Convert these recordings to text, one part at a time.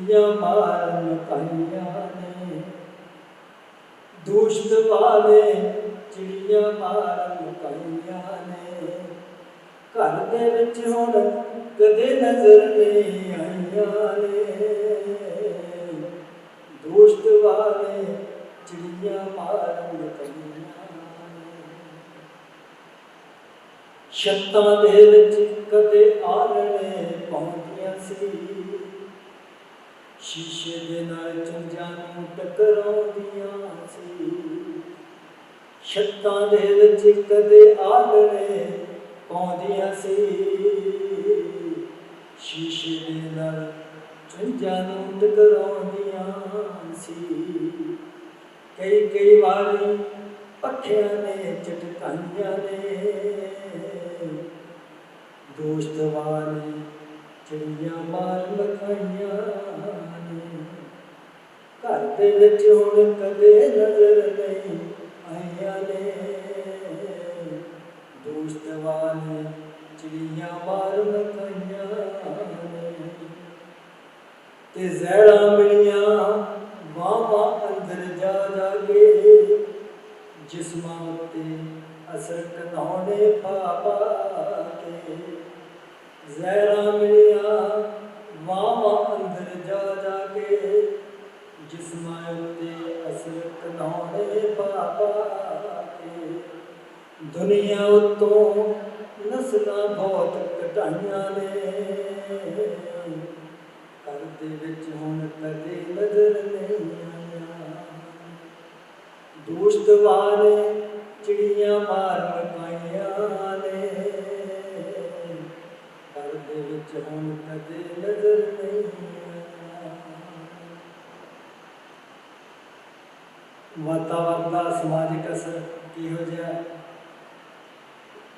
ਚਿੜੀਆਂ ਮਾਰਨ ਪਾਈਆਂ ਨੇ। ਦੁਸ਼ਟ ਵਾਲੇ ਚਿੜੀਆਂ ਮਾਰਨ ਕਾਈਆਂ ਨੇ। ਘਰ ਦੇ ਵਿੱਚ ਹੁਣ ਕਦੇ ਨਜ਼ਰ ਨਹੀਂ ਆਈਆਂ ਨੇ। ਦੁਸ਼ਟ ਵਾਲੇ ਚਿੜੀਆਂ ਮਾਰਨ ਪਾਈਆਂ ਛੱਤਾਂ ਦੇ ਵਿੱਚ ਕਦੇ ਆਲਣੇ ਸ਼ੀਸ਼ੇ ਦੇ ਨਾਲ ਚੰਜਾਂ ਨੂੰ ਟਕਰਾਉਂਦੀਆਂ ਸੀ। ਛੱਤਾਂ ਦੇ ਵਿੱਚ ਕਦੇ ਆਲਣੇ ਪਾਉਂਦੀਆਂ ਸੀ। ਸ਼ੀਸ਼ੇ ਦੇ ਨਾਲ ਚੰਜਾਂ ਨੂੰ ਟਕਰਾਉਂਦੀਆਂ ਸੀ। ਕਈ ਕਈ ਵਾਰੀ ਪੱਖਿਆਂ ਨੇ ਚਟਕਾਈਆਂ ਨੇ। ਦੋਸਤ ਵਾਲੇ ਚਿੜੀਆਂ ਮਾਰ ਲਖਾਈਆਂ ਨੇ। ਘਰ ਦੇ ਵਿੱਚ ਹੁਣ ਕਦੇ ਨਜ਼ਰ ਨਹੀਂ ਆਈਆਂ ਨੇ। ਦੋਸਤ ਵਾਲੇ ਚਿੜੀਆਂ ਮਾਰ ਲਖਾਈਆਂ ਨੇ। ਤੇ ਜ਼ਹਿਰਾਂ ਮਿਲੀਆਂ ਵਾਵਾ ਅੰਦਰ ਜਾ ਜਾ ਕੇ ਜਿਸਮਾਂ ਉੱਤੇ ਅਸਰ ਕਨਾਉਣੇ ਪਾਪਾ ਜਿਸਮਾਂ ਉੱਤੇ ਅਸਰ ਕਨਾਉਣੇ ਪਾਪਾ ਕੇ ਦੁਨੀਆ ਉਤੋਂ ਨਸਲਾਂ ਬਹੁਤ ਘਟਾਈਆਂ ਨੇ ਘਰ ਦੇ ਵਿੱਚ ਹੁਣ ਕਦੇ ਨਜ਼ਰ ਨਹੀਂ ਆਈਆਂ ਦੋਸਤ ਵਾਲੇ ਚਿੜੀਆਂ ਮਾਰ ਮਕਾਈਆਂ ਨੇ ਘਰ ਵਾਤਾਵਰਨ ਦਾ ਸਮਾਜਿਕ ਅਸਰ ਕਿਹੋ ਜਿਹਾ?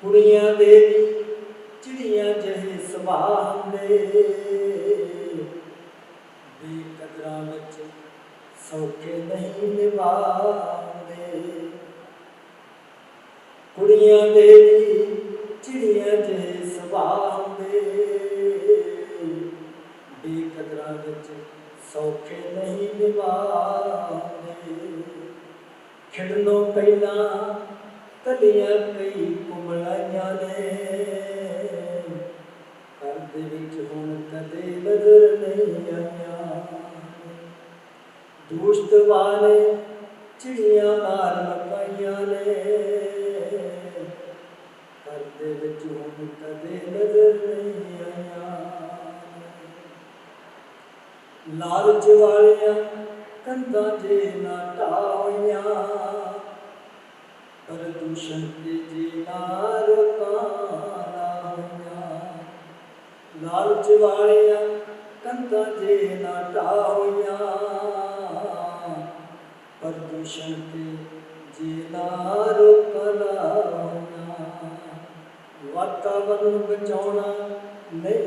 ਕੁੜੀਆਂ ਦੇ ਵੀ ਚਿੜੀਆਂ ਜਿਹੇ ਸੁਭਾਅ ਹੁੰਦੇ। ਬੇਕਦਰਾਂ ਵਿੱਚ ਸੌਕੇ ਨਹੀਂ ਨਿਭਾਉਂਦੇ। ਕੁੜੀਆਂ ਦੇ ਵੀ ਚਿੜੀਆਂ ਜਿਹੇ ਸੁਭਾਅ ਹੁੰਦੇ। ਕਦਰਾਂ ਵਿੱਚ ਸੌਕੇ ਨਹੀਂ ਨਿਭਾਉਂਦੇ। ਖਿੜਨੋਂ ਪਹਿਲਾਂ ਤਲੀਆਂ ਕਈ ਕੁਮਲਾਈਆਂ ਨੇ। ਘਰ ਦੇ ਵਿੱਚ ਹੁਣ ਕਦੇ ਨਜ਼ਰ ਨਹੀਂ ਆਈਆਂ। ਦੋਸਤ ਵਾਲੇ ਚਿੜੀਆਂ ਮਾਰ ਲਪਾਈਆਂ ਨੇ। ਘਰ ਦੇ ਵਿੱਚ ਹੁਣ ਕਦੇ ਨਜ਼ਰ ਨਹੀਂ ਆਈਆਂ। ਲਾਲਚ ਵਾਲੀਆਂ ਕੰਧਾਂ ਜੇ ਨਾ ਢਾਈਆਂ ਪ੍ਰਦੂਸ਼ਣ ਤੇ ਜੇ ਨਾ ਰੁਕਾਣਾ ਹੋਈਆਂ। ਲਾਲਚ ਵਾਲੀਆਂ ਕੰਧਾਂ ਜੇ ਨਾ ਢਾਈਆਂ ਪ੍ਰਦੂਸ਼ਣ ਤੇ ਜੇ ਨਾ ਰੁਕਣਾ ਵਾਤਾਵਰਨ ਬਚਾਉਣਾ ਨਹੀਂ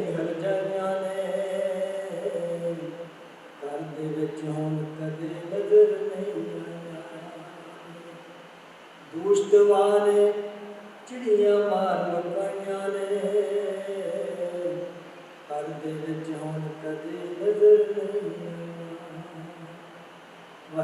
ਦੋਸਤ ਨੇ ਚਿੜੀਆਂ ਮਾਰ ਲਗਾਈਆਂ ਨੇ।